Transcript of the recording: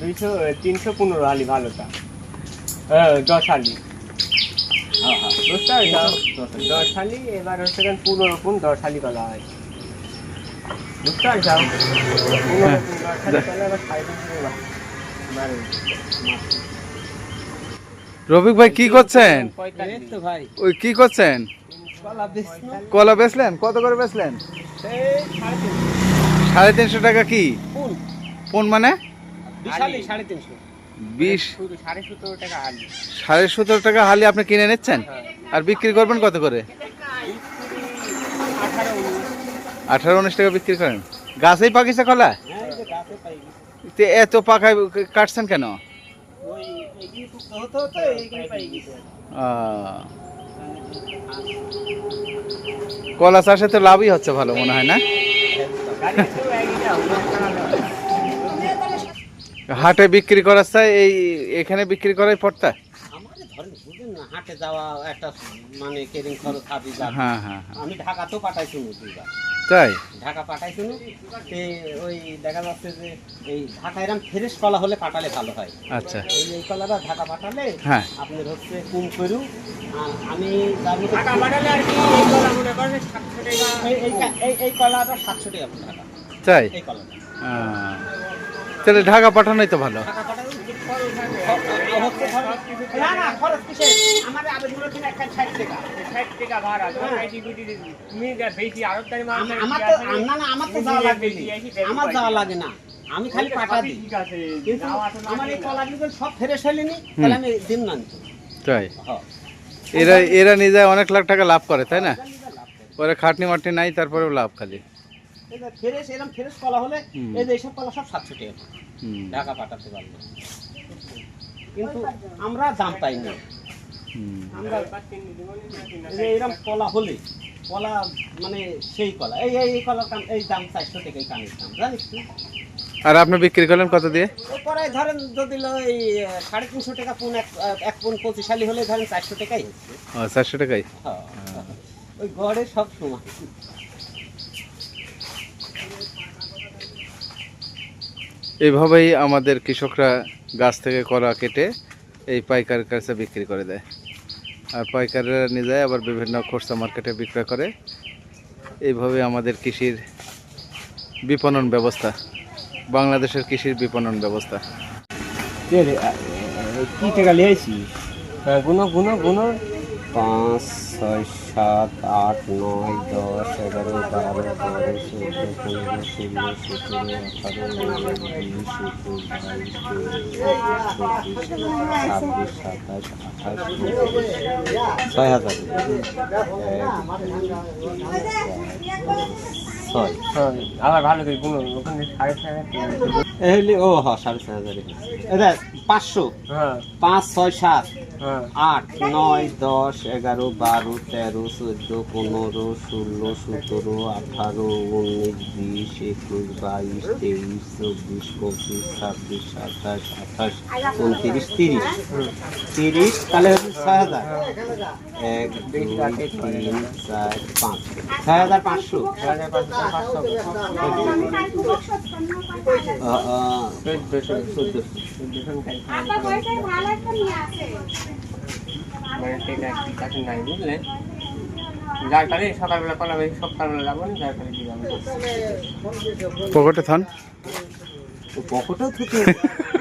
দুইশো তিনশো পনেরো আলি ভালোটা হ্যাঁ দশ আলি। হ্যাঁ হ্যাঁ বুঝতে পারছ দশ আলি। এবার হচ্ছে কেন পনেরো পুন দশ আলি কলা হয়। বুঝতে পারছ? পনেরো পুন দশ আলি কলা এবার সাড়ে তিনশো টাকা মারে। রফিক ভাই কি করছেন? ওই কি করছেন? কলা বেচলেন? কত করে বেচলেন? সাড়ে তিনশো। টাকা কি? কোন মানে? বিশ সাড়ে সতেরো টাকা হালি। আপনি কিনে নিচ্ছেন? হ্যাঁ। আর বিক্রি করবেন কত করে? আঠারো উনিশ। টাকা বিক্রি করেন। গাছেই পাকিছে কলা? হ্যাঁ এত পাকায় কাটছেন কেন? কলা চাষে তো লাভই হচ্ছে ভালো মনে হয় না গাড়ি তো একই দাম, দশ টাকা দাম। হাটে বিক্রি করার চাই এই এখানে বিক্রি করাই পড়তা আমাদের ধরেন বুঝেন না হাটে যাওয়া একটা মানে কেরিং খরচ হাবি হ্যাঁ হ্যাঁ হ্যাঁ। আমি ঢাকাতেও পাঠাইছি দুইবার। তাই? ঢাকা পাঠাইছি ওই দেখা যাচ্ছে যে এই ঢাকা এরম ফ্রেশ কলা হলে পাঠালে ভালো হয়। আচ্ছা। এই কলাটা ঢাকা পাঠালে হ্যাঁ। আপনার হচ্ছে কুম করু আমি বাড়ালে আর কি এই কলা মনে করেন সাতশো টাকা। এই- কলাটা সাতশো টাকা ঢাকা। তাই? এই কলাটা। তাহলে ঢাকা পাঠানোই তো ভালো। ঢাকা পাঠালে হচ্ছে খরচ- না না খরচ কিসের? আমার আবেদন এখানে একটা ষাট টাকা। ষাট টাকা ভাড়া তোমার বেশি গুটি তুমি যা বেশি আরও তাই মাল আম- আমার তো না না আমার তো যাওয়া লাগবে না। আমার যাওয়া লাগে না। আমি খালি পাঠা দিই। কিন্তু আমার এই কলাগুলো সব ফ্রেশ হলে তাহলে আমি দিন না তাই। হ্যাঁ। এরা এরা নিজে অনেক লাখ টাকা লাভ করে তাই না? পরে খাটনি মাটনি নাই তারপরেও লাভ খালি। ফ্রেশ এরকম ফ্রেশ কলা হলে এই যে এইসব কলা সব সাতশো টাকা ঢাকা পাঠাতে পারব কিন্তু আমরা দাম পাই না। আমরা এরকম কলা হলে কলা মানে সেই কলা এই এই কলার এই দাম চারশো টাকাই কানের দাম জানিস আর আপনি বিক্রি করলেন কত দিয়ে? এরপরে ধরেন যদি এই সাড়ে তিনশো টাকা পুন এক পুন পঁচিশ সালি হলে ধরেন চারশো টাকাই চারশো টাকাই? হ্যাঁ। ওই গড়ে সব সময় এইভাবেই আমাদের কৃষকরা গাছ থেকে কলা কেটে এই পাইকারের কাছে বিক্রি করে দেয়। আর পাইকাররা নিয়ে যায়, আবার বিভিন্ন খোরসা মার্কেটে বিক্রয় করে। এইভাবে আমাদের কৃষির বিপণন ব্যবস্থা, বাংলাদেশের কৃষির বিপণন ব্যবস্থা। কি টাকা লিয়েছি গুনো গুনো গুনো। পাঁচ, ছয়, সাত, আট, নয়, দশ, এগারো, বারো, তেরো, চোদ্দ, পনেরো, ষোলো, সতেরো, আঠারো, উনিশ, বিশ, একুশ, বাইশ চব্বিশ ছাব্বিশ, সাতাশ, আঠাশ ছয় হাজার। ছয়। আবার ভালো করে গুনো ওখানে সাড়ে ছয় হাজার টাকা। এই হলি ও হ্যাঁ সাড়ে ছয় হাজার এটা পাঁচশো। হ্যাঁ। পাঁচ ছয় সাত। হ্যাঁ। আট নয় দশ এগারো বারো তেরো চোদ্দ পনেরো ষোলো সতেরো আঠারো উনিশ বিশ একুশ বাইশ তেইশ চব্বিশ পঁচিশ ছাব্বিশ সাতাশ আঠাশ উনত্রিশ তিরিশ। তিরিশ তাহলে হচ্ছে ছয় হাজার। এক দুই তিন চার পাঁচ। ছয় হাজার পাঁচশো। ছয় হাজার পাঁচশো। যার কারণে সকালবেলা সকালবেলা যাব যার কারণে পকেটে থান? পকেটেও থেকে